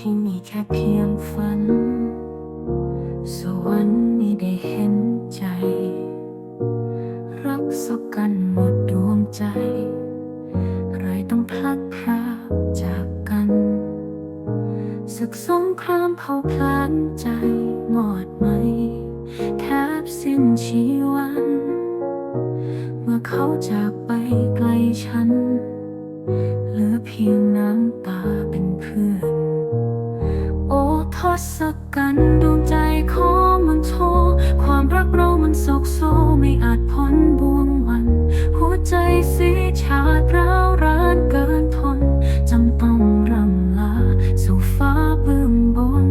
ให้มีแค่เพียงฝัน สวรรค์นี้ได้เห็นใจ รักสักกันหมดดวงใจ ใครต้องพลัดพราจากกัน ศึกสงครามเผาพลานใจหมดไหม แทบสิ้นชีวัน เมื่อเขาจากไปไกลฉัน เหลือเพียงน้ำตา ทศกัณฐ์ดวงใจขอมันโทความรักเรามันโศกโศไม่อาจพ้นบ่วงวัน หัวใจสีชาดร้าวรานเกินทนจำต้องรำลาสู่ฟ้าเบื้องบน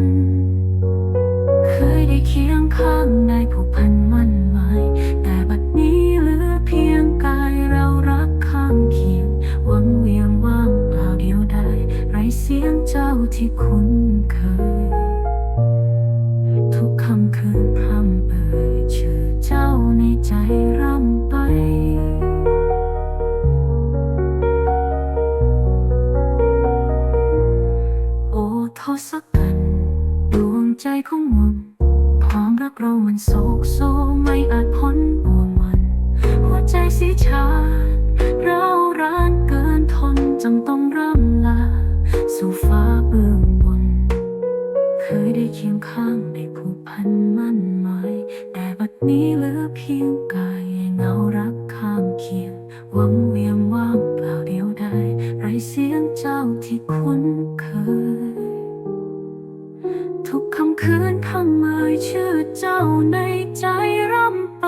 เคยได้เคียงข้างในผูกพันมั่นหมาย แต่บัดนี้เหลือเพียงกายเรารักข้างเคียงหวังเวียงว่างเปล่าเดียวดายไรเสียงเจ้าที่คุ้นเคย คำคืนพร่ำเอ่ยชื่อเจ้าในใจร่ำไป โอ้ทศกัณฐ์ดวงใจของมนความรักเรามันโศกโศไม่อาจพ้นบ่วงวัน หัวใจสีชาเราร้านเกินทนจำต้องร่ำลาสู่ พันมั่นหมายแต่บัดนี้เหลือเพียงกายเงารักข้างเคียงหวังเวียงว่างเปล่าเดียวดายไรเสียงเจ้าที่คุ้นเคย ทุกคำคืนพำเอ่ยชื่อเจ้าในใจร่ำไป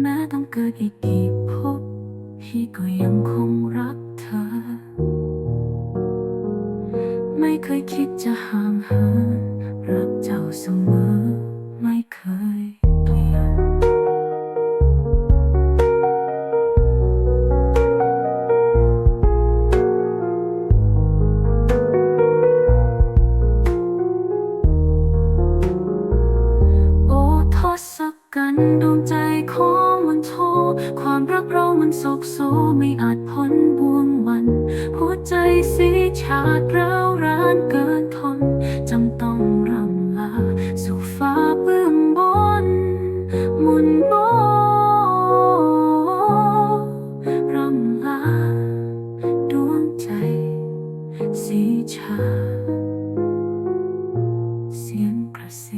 แม้ต้องเกิดอีกกี่ภพพี่ก็ยังคงรักเธอ ไม่เคยคิดจะห่างเหินรักเจ้าเสมอ ไม่เคยเปลี่ยนโอ้ทศกัณฐ์ดวงใจของมันโท ความรักเรามันโศกโศไม่อาจพ้นบ่วงวัน หัวใจสี ชาดร้าวรานเกินทนจำต้องรำลาสู่ฟ้าเบื้องบนหมุนโบรำลาดวงใจ สีชา เสียงกระซิบ